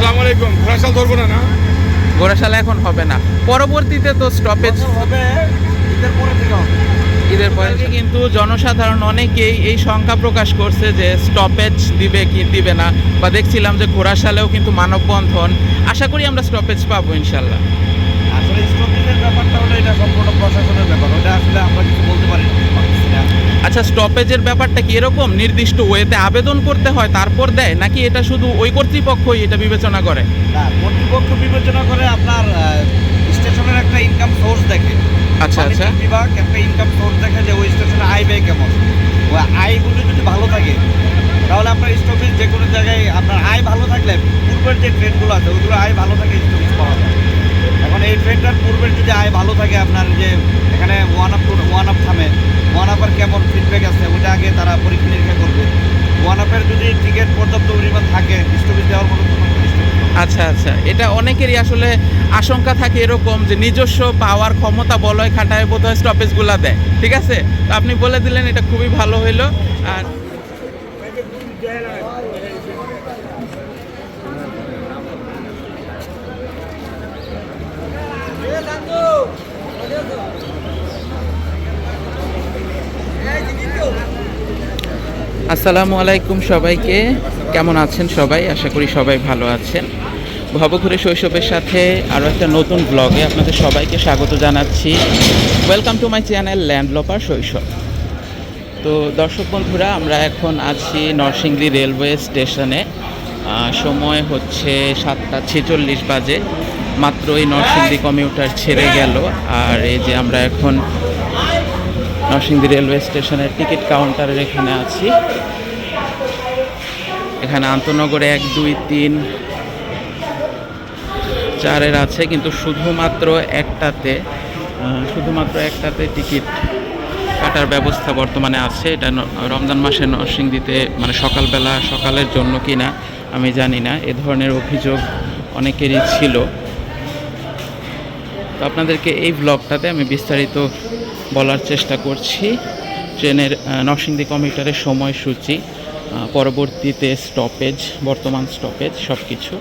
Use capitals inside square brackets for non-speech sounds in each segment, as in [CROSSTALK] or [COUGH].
আসসালামু আলাইকুম। ঘোড়াশাল ধরবো না না? গোরাশালা এখন হবে না। পরবর্তীতে তো স্টপেজ হবে ঈদের পরে থেকে হবে। ঈদের পরে কিন্তু জনসাধারণ অনেকেই এই শঙ্কা প্রকাশ করছে যে স্টপেজ দিবে কি দিবে না বা দেখছিলাম যে ঘোড়াশালেও কিন্তু মানববন্ধন। আশা করি আমরা স্টপেজ পাবো ইনশাল্লাহ। আসলে স্টপেজের ব্যাপারটা হলো এটা সম্পূর্ণ প্রশাসনের ব্যাপার। ওটা আসলে আমরা কিছু বলতে পারি পারতেছি না। আচ্ছা স্টপেজের ব্যাপারটা কি এরকম? নির্দিষ্ট ওয়েতে আবেদন করতে হয় তারপর দেয় নাকি এটা শুধু ওই কর্তৃপক্ষই এটা বিবেচনা করে? না কর্তৃপক্ষ বিবেচনা করে আপনার স্টেশনের একটা ইনকাম সোর্স দেখে। আচ্ছা আচ্ছা। বিভাগ একটা ইনকাম সোর্স দেখে যে ওই স্টেশনে আয় ব্যয় কেমন। ওই আয়গুলো যদি ভালো থাকে তাহলে আপনার স্টপেজ যে কোনো জায়গায় আপনার আয় ভালো থাকলে পূর্বের যে ট্রেনগুলো আছে ওইগুলো আয় ভালো থাকে স্টপেজ পাওয়া যায় এখন এই ট্রেনটার পূর্বের যদি আয় ভালো থাকে আপনার যে এখানে ওয়ান আপ ওয়ান আপ থামে ওয়ান আপের কেমন ফিডব্যাক আছে, ওটা আগে তারা পরীক্ষা নিরীক্ষা করবে। ওয়ান আপের যদি টিকিট পর্যাপ্ত পরিমাণ থাকে স্টপেজ দেওয়ার মতো কোনো আচ্ছা আচ্ছা। এটা অনেকেরই আসলে আশঙ্কা থাকে এরকম যে নিজস্ব পাওয়ার ক্ষমতা বলয় খাটায় বোধ হয় স্টপেজগুলো দেয়। ঠিক আছে? তো আপনি বলে দিলেন, এটা খুবই ভালো হইল। আর আসসালামু আলাইকুম সবাইকে। কেমন আছেন সবাই? আশা করি সবাই ভালো আছেন। ভবঘুরে শৈশবের সাথে আরও একটা নতুন ব্লগে আপনাদের সবাইকে স্বাগত জানাচ্ছি। ওয়েলকাম টু মাই চ্যানেল ল্যান্ডলপার শৈশব তো দর্শক বন্ধুরা, আমরা এখন আছি নরসিংদী রেলওয়ে স্টেশনে। সময় হচ্ছে সাতটা ছেচল্লিশ বাজে। মাত্র এই নরসিংদী কমিউটার ছেড়ে গেল। আর এই যে আমরা এখন নরসিংদী রেলওয়ে স্টেশনের টিকিট কাউন্টারের এখানে আছি। এখানে আন্তনগরে এক, দুই, তিন, চারের আছে, কিন্তু শুধুমাত্র একটাতে শুধুমাত্র একটাতে টিকিট কাটার ব্যবস্থা বর্তমানে আছে। এটা রমজান মাসে নরসিংদীতে মানে সকালবেলা, সকালের জন্য কি না আমি জানি না। এ ধরনের অভিযোগ অনেকেরই ছিল। তো আপনাদেরকে এই ব্লগটাতে আমি বিস্তারিত বলার চেষ্টা করছি। ট্রেনের নরসিংদী কমিউটারের সময়সূচি পরবর্তীতে স্টপেজ বর্তমান স্টপেজ সব কিছু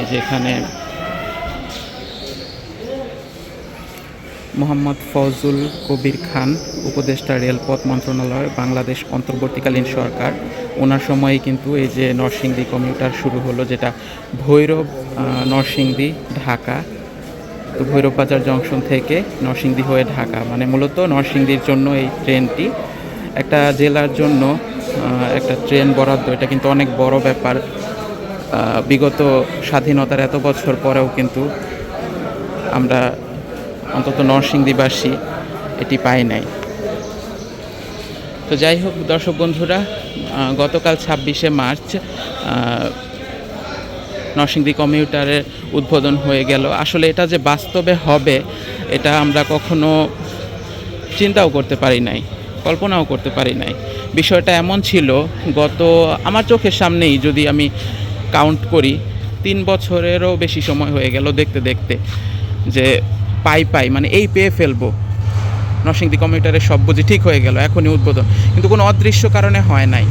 এই যে এখানে মোহাম্মদ ফজল কবির খান, উপদেষ্টা রেলপথ মন্ত্রণালয়, বাংলাদেশ অন্তর্বর্তীকালীন সরকার। ওনার সময়ে কিন্তু এই যে নরসিংদী কমিউটার শুরু হলো, যেটা ভৈরব নরসিংদী, ঢাকা তো ভৈরব বাজার জংশন থেকে নরসিংদী হয়ে ঢাকা। মানে মূলত নরসিংদীর জন্য এই ট্রেনটি। একটা জেলার জন্য একটা ট্রেন বরাদ্দ। এটা কিন্তু অনেক বড় ব্যাপার। বিগত স্বাধীনতার এত বছর পরেও কিন্তু আমরা অন্তত নরসিংদীবাসী এটি পাই নাই। তো যাই হোক দর্শক বন্ধুরা গতকাল ছাব্বিশে মার্চ নরসিংদী কমিউটারের উদ্বোধন হয়ে গেল। আসলে এটা যে বাস্তবে হবে, এটা আমরা কখনো চিন্তাও করতে পারি নাই, কল্পনাও করতে পারি নাই। বিষয়টা এমন ছিল, গত আমার চোখের সামনেই যদি আমি কাউন্ট করি, তিন বছরেরও বেশি সময় হয়ে গেল দেখতে দেখতে যে পাই পাই মানে এই পেয়ে ফেলব। নরসিংদী কমিউটারের সব বুঝি ঠিক হয়ে গেল, এখনই উদ্বোধন। কিন্তু কোনো অদৃশ্য কারণে হয় নাই।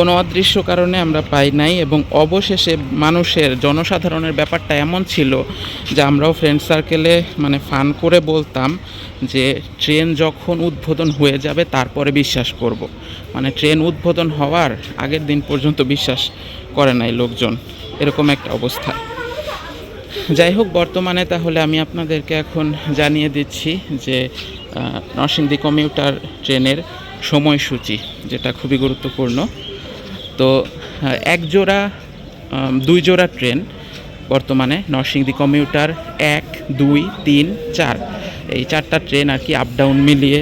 কোনো অদৃশ্য কারণে আমরা পাই নাই এবং অবশেষে মানুষের, জনসাধারণের ব্যাপারটা এমন ছিল যে আমরাও ফ্রেন্ড সার্কেলে মানে ফান করে বলতাম যে ট্রেন যখন উদ্বোধন হয়ে যাবে তারপরে বিশ্বাস করব। মানে ট্রেন উদ্বোধন হওয়ার আগের দিন পর্যন্ত বিশ্বাস করে নাই লোকজন। এরকম একটা অবস্থা। যাই হোক, বর্তমানে তাহলে আমি আপনাদেরকে এখন জানিয়ে দিচ্ছি যে নরসিংদী কমিউটার ট্রেনের সময়সূচি, যেটা খুবই গুরুত্বপূর্ণ। তো এক জোড়া দুই জোড়া ট্রেন বর্তমানে নরসিংদী কমিউটার এক, দুই, তিন, চার। এই চারটা ট্রেন আর কি আপ ডাউন মিলিয়ে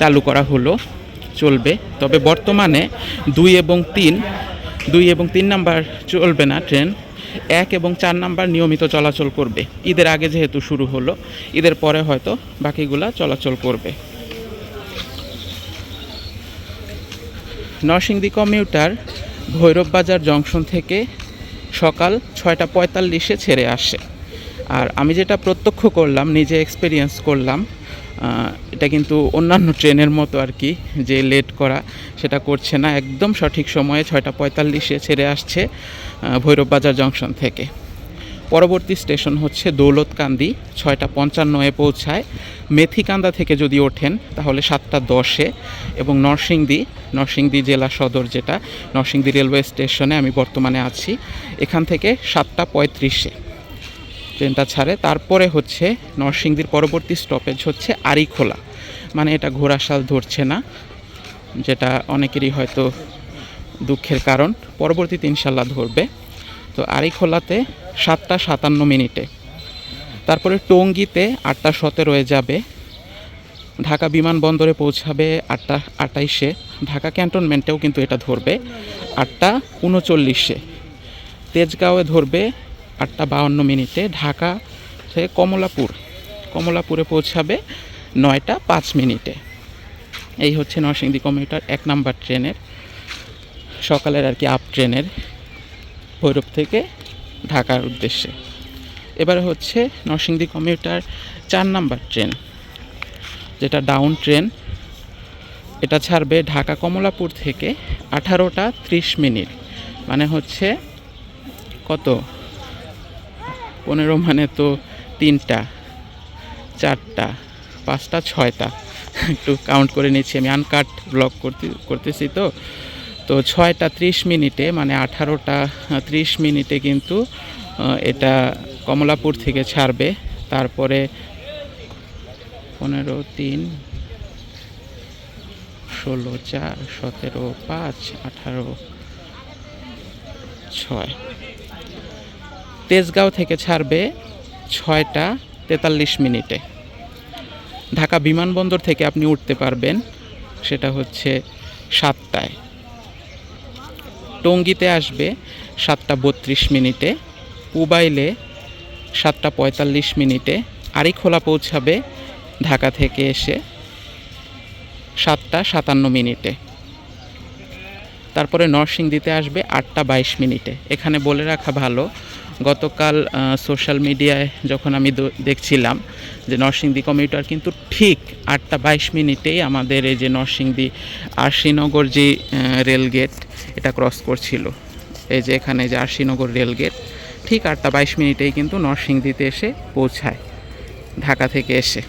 চালু করা হলো, চলবে। তবে বর্তমানে দুই এবং তিন, দুই এবং তিন নাম্বার চলবে না ট্রেন, এক এবং চার নাম্বার নিয়মিত চলাচল করবে। ঈদের আগে যেহেতু শুরু হলো, ঈদের পরে হয়তো বাকিগুলা চলাচল করবে। নরসিংদী কমিউটার ভৈরব বাজার জংশন থেকে সকাল ছয়টা পঁয়তাল্লিশে ছেড়ে আসে। আর আমি যেটা প্রত্যক্ষ করলাম, নিজে এক্সপিরিয়েন্স করলাম এটা কিন্তু অন্যান্য ট্রেনের মতো আর কি, যে লেট করা, সেটা করছে না। একদম সঠিক সময়ে ছয়টা পঁয়তাল্লিশে ছেড়ে আসছে ভৈরব বাজার জংশন থেকে। পরবর্তী স্টেশন হচ্ছে দৌলতকান্দি, ছয়টা পঞ্চান্নয়ে পৌঁছায়। মেথিকান্দা থেকে যদি ওঠেন, তাহলে সাতটা দশে। এবং নরসিংদী নরসিংদী জেলা সদর যেটা, নরসিংদী রেলওয়ে স্টেশনে আমি বর্তমানে আছি। এখান থেকে সাতটা পঁয়ত্রিশে। ট্রেনটা ছাড়ে। তারপরে হচ্ছে নরসিংদীর পরবর্তী স্টপেজ হচ্ছে আরিখোলা। মানে এটা ঘোড়াশাল ধরছে না, যেটা অনেকেরই হয়তো দুঃখের কারণ। পরবর্তীতে ইনশাল্লাহ ধরবে। তো আরিখোলাতে সাতটা সাতান্ন মিনিটে। তারপরে টঙ্গিতে আটটা সতেরোয় যাবে। ঢাকা বিমানবন্দরে পৌঁছাবে আটটা আটাইশে। ঢাকা ক্যান্টনমেন্টেও কিন্তু এটা ধরবে আটটা উনচল্লিশে। তেজগাঁওয়ে ধরবে আটটা বাউন্ন মিনিটে। ঢাকা থেকে কমলাপুর। কমলাপুরে পৌঁছাবে নয়টা পাঁচ মিনিটে। এই হচ্ছে নরসিংদী কমিউটার, এক নাম্বার ট্রেনের। সকালের আর কি আপ ট্রেনের ভৈরব থেকে ঢাকার উদ্দেশ্যে। এবারে হচ্ছে নরসিংদী কমিউটার চার নাম্বার ট্রেন, যেটা ডাউন ট্রেন। এটা ছাড়বে ঢাকা কমলাপুর থেকে আঠারোটা ত্রিশ মিনিট মানে হচ্ছে কত? পনেরো মানে তো তিনটা, চারটা, পাঁচটা, ছয়টা। একটু কাউন্ট করে নিচ্ছি, আমি আনকাট ব্লগ করতে, করতেছি তো। তো ছয়টা ত্রিশ মিনিটে মানে আঠারোটা ত্রিশ মিনিটে কিন্তু এটা কমলাপুর থেকে ছাড়বে। তারপরে পনেরো, তিন, ষোলো, চার, সতেরো, পাঁচ, আঠারো, ছয়। তেজগাঁও থেকে ছাড়বে ছয়টা তেতাল্লিশ মিনিটে। ঢাকা বিমানবন্দর থেকে আপনি উঠতে পারবেন, সেটা হচ্ছে সাতটায়। টঙ্গিতে আসবে সাতটা বত্রিশ মিনিটে, উবাইলে সাতটা পঁয়তাল্লিশ মিনিটে, আরিখোলা পৌঁছাবে ঢাকা থেকে এসে সাতটা সাতান্ন মিনিটে। তারপরে নরসিংদীতে আসবে আটটা বাইশ মিনিটে। এখানে বলে রাখা ভালো গতকাল সোশ্যাল মিডিয়ায় যখন আমি দেখছিলাম যে নরসিংদী কমিউটার কিন্তু ঠিক আটটা বাইশ মিনিটেই আমাদের এই যে নরসিংদী আরশিনগর যে রেলগেট এটা ক্রস করছিল। এই যে এখানে যে আরশিনগর রেলগেট ঠিক আটটা বাইশ মিনিটেই কিন্তু নরসিংদীতে এসে পৌঁছায়, ঢাকা থেকে এসে।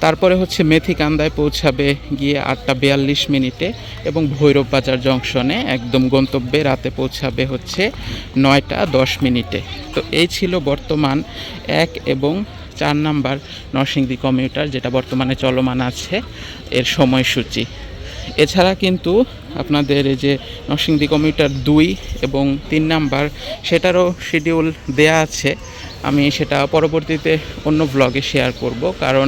তারপরে হচ্ছে মেথিকান্দায় পৌঁছাবে গিয়ে আটটা বিয়াল্লিশ মিনিটে এবং ভৈরব বাজার জংশনে একদম গন্তব্যে রাতে পৌঁছাবে হচ্ছে নয়টা দশ মিনিটে। তো এই ছিল বর্তমান এক এবং চার নাম্বার নরসিংদী কমিউটার যেটা বর্তমানে চলমান আছে এর সময়সূচি। এছাড়া কিন্তু আপনাদের এই যে নরসিংদী কমিউটার দুই এবং তিন নাম্বার সেটারও শিডিউল দেয়া আছে। আমি সেটা পরবর্তীতে অন্য ব্লগে শেয়ার করব, কারণ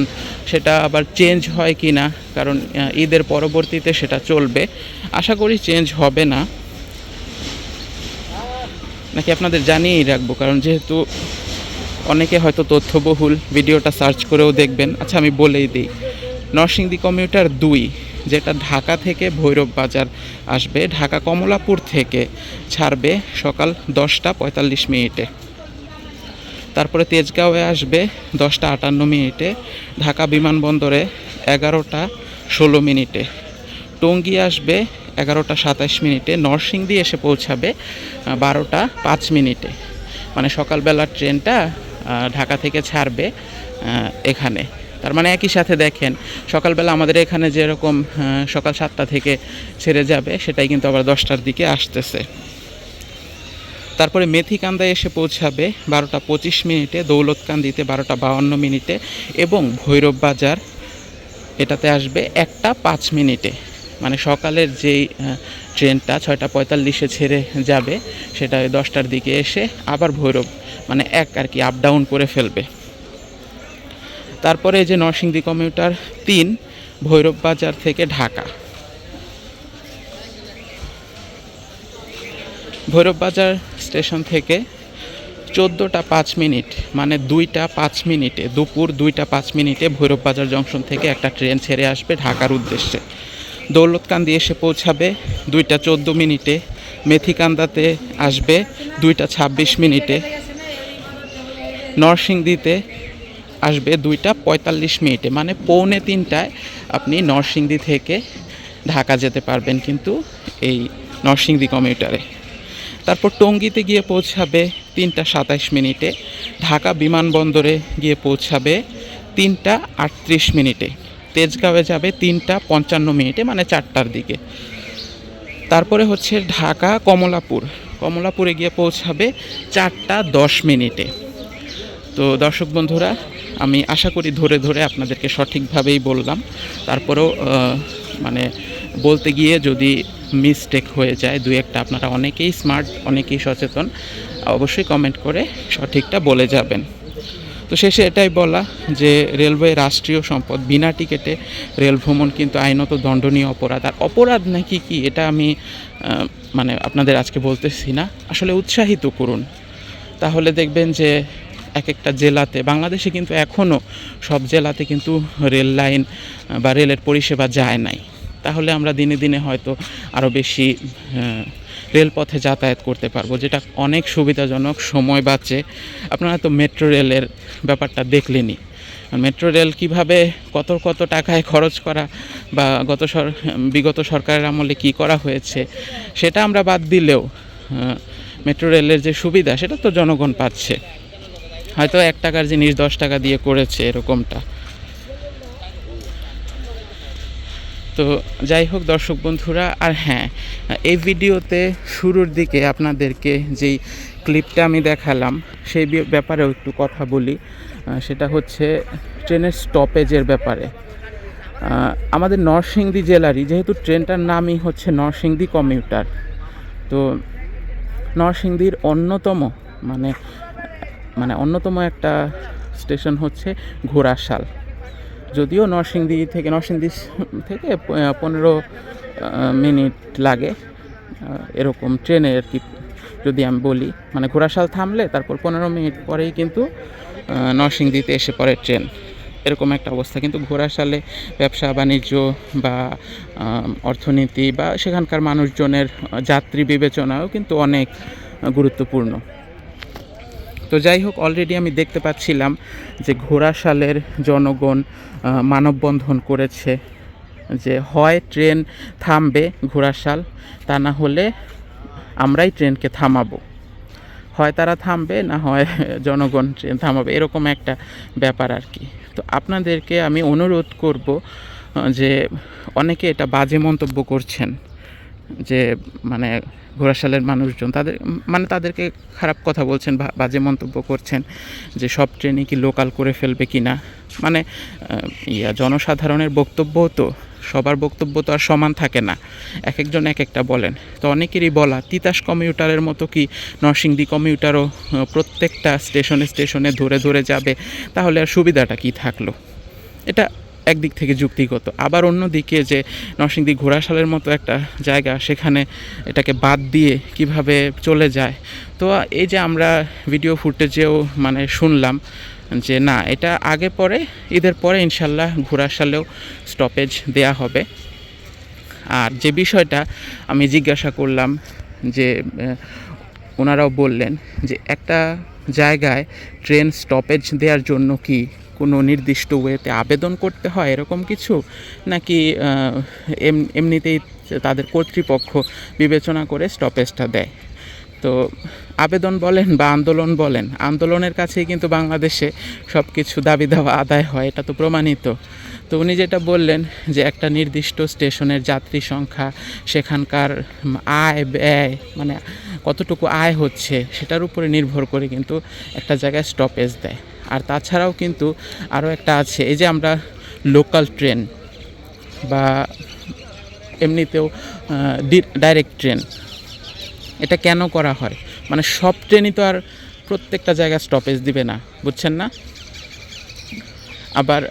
সেটা আবার চেঞ্জ হয় কি না, কারণ ঈদের পরবর্তীতে সেটা চলবে। আশা করি চেঞ্জ হবে না। নাকি আপনাদের জানিয়েই রাখব, কারণ যেহেতু অনেকে হয়তো তথ্যবহুল ভিডিওটা সার্চ করেও দেখবেন। আচ্ছা আমি বলেই দিই। নরসিংদী কমিউটার দুই, যেটা ঢাকা থেকে ভৈরব বাজার আসবে ঢাকা কমলাপুর থেকে ছাড়বে সকাল দশটা পঁয়তাল্লিশ মিনিটে। তারপরে তেজগাঁওয়ে আসবে দশটা আটান্ন মিনিটে, ঢাকা বিমানবন্দরে এগারোটা ষোলো মিনিটে। টঙ্গী আসবে এগারোটা সাতাশ মিনিটে, নরসিংদী এসে পৌঁছাবে বারোটা পাঁচ মিনিটে। মানে সকালবেলার ট্রেনটা ঢাকা থেকে ছাড়বে এখানে। তার মানে একই সাথে দেখেন, সকালবেলা আমাদের এখানে যেরকম সকাল সাতটা থেকে ছেড়ে যাবে, সেটাই কিন্তু আবার দশটার দিকে আসতেছে। তারপরে মেথিকান্দায় এসে পৌঁছাবে বারোটা পঁচিশ মিনিটে, দৌলতকান্দিতে বারোটা বাউন্ন মিনিটে এবং ভৈরব বাজার এটাতে আসবে একটা পাঁচ মিনিটে। মানে সকালের যেই ট্রেনটা ছয়টা পঁয়তাল্লিশে ছেড়ে যাবে, সেটা দশটার দিকে এসে আবার ভৈরব মানে এক আর কি আপ ডাউন করে ফেলবে। তারপরে যে নরসিংদী কমিউটার তিন ভৈরব বাজার থেকে ঢাকা। ভৈরব বাজার স্টেশন থেকে চোদ্দোটা পাঁচ মিনিট মানে দুইটা পাঁচ মিনিটে, দুপুর দুইটা পাঁচ মিনিটে ভৈরব বাজার জংশন থেকে একটা ট্রেন ছেড়ে আসবে ঢাকার উদ্দেশ্যে। দৌলতকান্দি এসে পৌঁছাবে দুইটা চোদ্দ মিনিটে, মেথিকান্দাতে আসবে দুইটা ছাব্বিশ মিনিটে, নরসিংদীতে আসবে দুইটা পঁয়তাল্লিশ মিনিটে মানে পৌনে তিনটায় আপনি নরসিংদী থেকে ঢাকা যেতে পারবেন কিন্তু এই নরসিংদী কমিউটারে। তারপর টঙ্গিতে গিয়ে পৌঁছাবে তিনটা সাতাইশ মিনিটে, ঢাকা বিমানবন্দরে গিয়ে পৌঁছাবে তিনটা আটত্রিশ মিনিটে, তেজগাঁওয়ে যাবে তিনটা পঞ্চান্ন মিনিটে মানে চারটার দিকে। তারপরে হচ্ছে ঢাকা কমলাপুর, কমলাপুরে গিয়ে পৌঁছাবে চারটা দশ মিনিটে। তো দর্শক বন্ধুরা, আমি আশা করি ধরে ধরে আপনাদেরকে সঠিকভাবেই বললাম। তারপরেও মানে বলতে গিয়ে যদি মিস্টেক হয়ে যায়। দুই একটা আপনারা অনেকেই স্মার্ট অনেকেই সচেতন। অবশ্যই কমেন্ট করে সঠিকটা বলে যাবেন। তো শেষে এটাই বলা যে রেলওয়ে রাষ্ট্রীয় সম্পদ, বিনা টিকেটে রেল ভ্রমণ কিন্তু আইনত দণ্ডনীয় অপরাধ। আর অপরাধ নাকি কি, এটা আমি মানে আপনাদের আজকে বলতেছি না। আসলে উৎসাহিত করুন। তাহলে দেখবেন যে, এক একটা জেলাতে, বাংলাদেশে কিন্তু এখনও সব জেলাতে কিন্তু রেল লাইন বা রেলের পরিষেবা যায় নাই। তাহলে আমরা দিনে দিনে হয়তো আরও বেশি রেলপথে যাতায়াত করতে পারব, যেটা অনেক সুবিধাজনক, সময় বাঁচে। আপনারা তো মেট্রো রেলের ব্যাপারটা দেখলেনই। মেট্রো রেল কীভাবে কত কত টাকায় খরচ করা বা গত সর, বিগত সরকারের আমলে কি করা হয়েছে, সেটা আমরা বাদ দিলেও মেট্রো রেলের যে সুবিধা, সেটা তো জনগণ পাচ্ছে। হয়তো এক টাকার জিনিস দশ টাকা দিয়ে করেছে এরকমটা। তো যাই হোক দর্শক বন্ধুরা, আর হ্যাঁ এই ভিডিওতে শুরুর দিকে আপনাদেরকে যেই ক্লিপটা আমি দেখালাম, সেই ব্যাপারেও একটু কথা বলি। সেটা হচ্ছে ট্রেনের স্টপেজের ব্যাপারে। আমাদের নরসিংদী জেলারই, যেহেতু ট্রেনটার নামই হচ্ছে নরসিংদী কমিউটার তো নরসিংদীর অন্যতম মানে মানে অন্যতম একটা স্টেশন হচ্ছে ঘোড়াশাল। যদিও নরসিংদী থেকে নরসিংদী থেকে পনেরো মিনিট লাগে। এরকম ট্রেনে আর কি, যদি আমি বলি। মানে ঘোড়াশাল থামলে তারপর পনেরো মিনিট পরেই কিন্তু নরসিংদীতে এসে পড়ে ট্রেন। এরকম একটা অবস্থা। কিন্তু ঘোড়াশালে ব্যবসা, বাণিজ্য বা অর্থনীতি বা সেখানকার মানুষজনের যাত্রী বিবেচনাও কিন্তু অনেক গুরুত্বপূর্ণ। তো যাই হোক অলরেডি আমি দেখতে পাচ্ছিলাম যে ঘোড়াশালের জনগণ মানববন্ধন করেছে যে হয় ট্রেন থামবে ঘোড়াশাল, তা না হলে আমরাই ট্রেনকে থামাবো। হয় তারা থামবে, না হয় [LAUGHS] জনগণ ট্রেন থামাবে, এরকম একটা ব্যাপার আর কি। তো আপনাদেরকে আমি অনুরোধ করব যে অনেকে এটা বাজে মন্তব্য করছেন। যে মানে ঘোড়াশালের মানুষজন, তাদের মানে তাদেরকে খারাপ কথা বলছেন বাজে মন্তব্য করছেন যে, সব ট্রেনই কি লোকাল করে ফেলবে কি না? মানে ইয়া, জনসাধারণের বক্তব্য তো, সবার বক্তব্য তো আর সমান থাকে না। এক একজন এক একটা বলেন। তো অনেকেরই বলা, তিতাস কমিউটারের মতো কি নরসিংদী কমিউটারও প্রত্যেকটা স্টেশনে স্টেশনে ধরে ধরে যাবে, তাহলে আর সুবিধাটা কি থাকল? এটা একদিক থেকে যুক্তিগত। আবার অন্যদিকে যে নরসিংদী ঘোড়াশালের মতো একটা জায়গা, সেখানে এটাকে বাদ দিয়ে কীভাবে চলে যায়। তো এই যে আমরা ভিডিও ফুটেজেও মানে শুনলাম যে না, এটা আগে পরে, ঈদের পরে ইনশাল্লাহ ঘোড়াশালেও স্টপেজ দেয়া হবে। আর যে বিষয়টা আমি জিজ্ঞাসা করলাম যে ওনারাও বললেন যে একটা জায়গায় ট্রেন স্টপেজ দেওয়ার জন্য কি কোনো নির্দিষ্ট ওয়েতে আবেদন করতে হয় এরকম কিছু? নাকি এমনিতেই তাদের কর্তৃপক্ষ বিবেচনা করে স্টপেজটা দেয়? তো আবেদন বলেন বা আন্দোলন বলেন, আন্দোলনের কাছেই কিন্তু বাংলাদেশে সব কিছু দাবি দেওয়া আদায় হয়, এটা তো প্রমাণিত। তো উনি যেটা বললেন যে একটা নির্দিষ্ট স্টেশনের যাত্রী সংখ্যা, সেখানকার আয় ব্যয় মানে কতটুকু আয় হচ্ছে, সেটার উপরে নির্ভর করে কিন্তু একটা জায়গায় স্টপেজ দেয়। আর তাছাড়াও কিন্তু আরও একটা আছে, এই যে আমরা লোকাল ট্রেন বা এমনিতেও ডাইরেক্ট ট্রেন এটা কেন করা হয়? মানে সব ট্রেনই তো আর প্রত্যেকটা জায়গায় স্টপেজ দিবে না, বুঝছেন না? আবার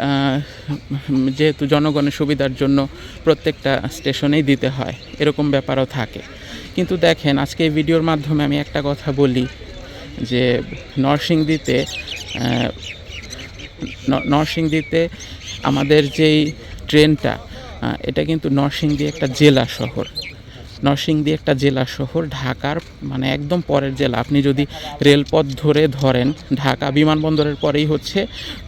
যেহেতু জনগণের সুবিধার জন্য প্রত্যেকটা স্টেশনেই দিতে হয়, এরকম ব্যাপারও থাকে। কিন্তু দেখেন, আজকে এই ভিডিওর মাধ্যমে আমি একটা কথা বলি, যে নরসিংদীতে নরসিংদীতে আমাদের যেই ট্রেনটা এটা কিন্তু নরসিংদী একটা জেলা শহর। নরসিংদী একটা জেলা শহর, ঢাকার মানে একদম পরের জেলা। আপনি যদি রেলপথ ধরে ধরেন, ঢাকা বিমানবন্দরের পরেই হচ্ছে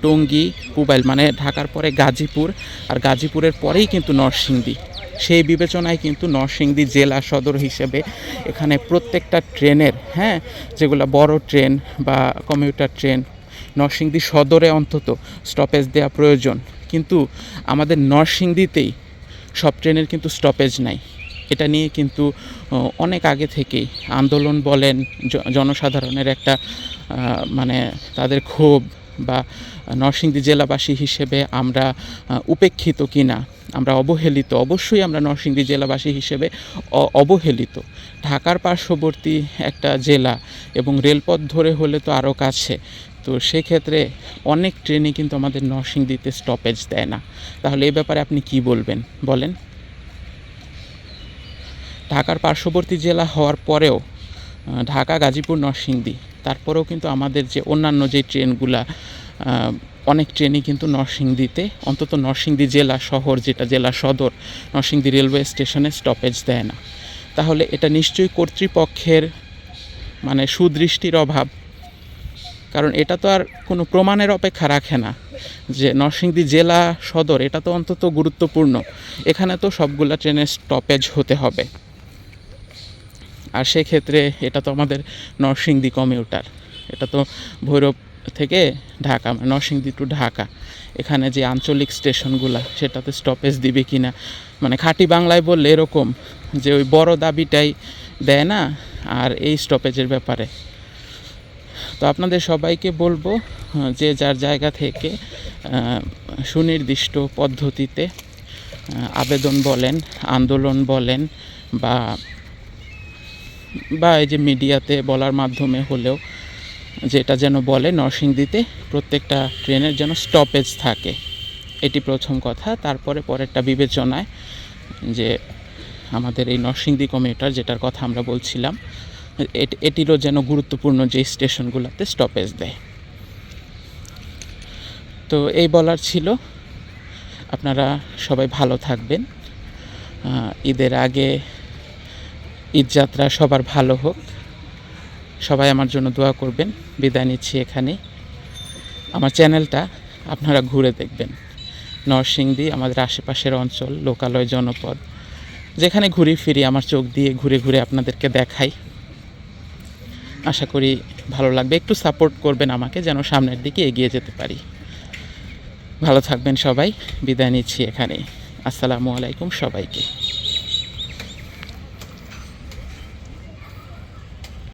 টঙ্গী পুবাইল মানে ঢাকার পরে গাজীপুর, আর গাজীপুরের পরেই কিন্তু নরসিংদী। সেই বিবেচনায় কিন্তু নরসিংদী জেলা সদর হিসেবে এখানে প্রত্যেকটা ট্রেনের হ্যাঁ যেগুলো বড় ট্রেন বা কমিউটার ট্রেন নরসিংদী সদরে অন্তত স্টপেজ দেওয়া প্রয়োজন। কিন্তু আমাদের নরসিংদীতেই সব ট্রেনের কিন্তু স্টপেজ নাই। এটা নিয়ে কিন্তু অনেক আগে থেকেই আন্দোলন বলেন জনসাধারণের একটা মানে তাদের ক্ষোভ বা নরসিংদী জেলাবাসী হিসেবে আমরা উপেক্ষিত কিনা, আমরা অবহেলিত, অবশ্যই আমরা নরসিংদী জেলাবাসী হিসেবে অবহেলিত। ঢাকার পার্শ্ববর্তী একটা জেলা এবং রেলপথ ধরে হলে তো আরও কাছে। তো সেক্ষেত্রে অনেক ট্রেনে কিন্তু আমাদের নরসিংদীতে স্টপেজ দেয় না। তাহলে এ ব্যাপারে আপনি কি বলবেন? বলেন। ঢাকার পার্শ্ববর্তী জেলা হওয়ার পরেও ঢাকা, গাজীপুর, নরসিংদী, তারপরেও কিন্তু আমাদের যে অন্যান্য যে ট্রেনগুলা অনেক ট্রেনই কিন্তু নরসিংদীতে, অন্তত নরসিংদী জেলা শহর যেটা জেলা সদর, নরসিংদী রেলওয়ে স্টেশনে স্টপেজ দেয় না। তাহলে এটা নিশ্চয়ই কর্তৃপক্ষের মানে সুদৃষ্টির অভাব। কারণ এটা তো আর কোনো প্রমাণের অপেক্ষা রাখে না যে নরসিংদী জেলা সদর, এটা তো অন্তত গুরুত্বপূর্ণ। এখানে তো সবগুলা ট্রেনের স্টপেজ হতে হবে। আর সেক্ষেত্রে এটা তো আমাদের নরসিংদী কমিউটার এটা তো ভৈরব থেকে ঢাকা মানে নরসিংদী টু ঢাকা। এখানে যে আঞ্চলিক স্টেশনগুলা, সেটাতে স্টপেজ দিবে কি না মানে খাঁটি বাংলায় বললে এরকম যে ওই বড় দাবিটাই দেয় না, আর এই স্টপেজের ব্যাপারে। তো আপনাদের সবাইকে বলব যে যার জায়গা থেকে সুনির্দিষ্ট পদ্ধতিতে আবেদন বলেন, আন্দোলন বলেন, বা বা এই যে মিডিয়াতে বলার মাধ্যমে হলেও যেটা যেন বলে নরসিংদীতে, প্রত্যেকটা ট্রেনের যেন স্টপেজ থাকে। এটি প্রথম কথা। তারপরে পরেরটা বিবেচনায় যে আমাদের এই নরসিংদী কমিউটার যেটার কথা আমরা বলছিলাম এটিরও যেন গুরুত্বপূর্ণ যে স্টেশনগুলোতে স্টপেজ দেয়। তো এই বলার ছিল। আপনারা সবাই ভালো থাকবেন। ঈদের আগে ঈদযাত্রা সবার ভালো হোক। সবাই আমার জন্য দোয়া করবেন। বিদায় নিচ্ছি এখানে আমার চ্যানেলটা আপনারা ঘুরে দেখবেন। নরসিংদী, আমাদের আশেপাশের অঞ্চল, লোকালয়, জনপদ। যেখানে ঘুরি ফিরি, আমার চোখ দিয়ে ঘুরে ঘুরে আপনাদেরকে দেখাই। আশা করি ভালো লাগবে। একটু সাপোর্ট করবেন আমাকে যেন সামনের দিকে এগিয়ে যেতে পারি। ভালো থাকবেন সবাই। বিদায় নিচ্ছি এখানে আসসালামু আলাইকুম সবাইকে।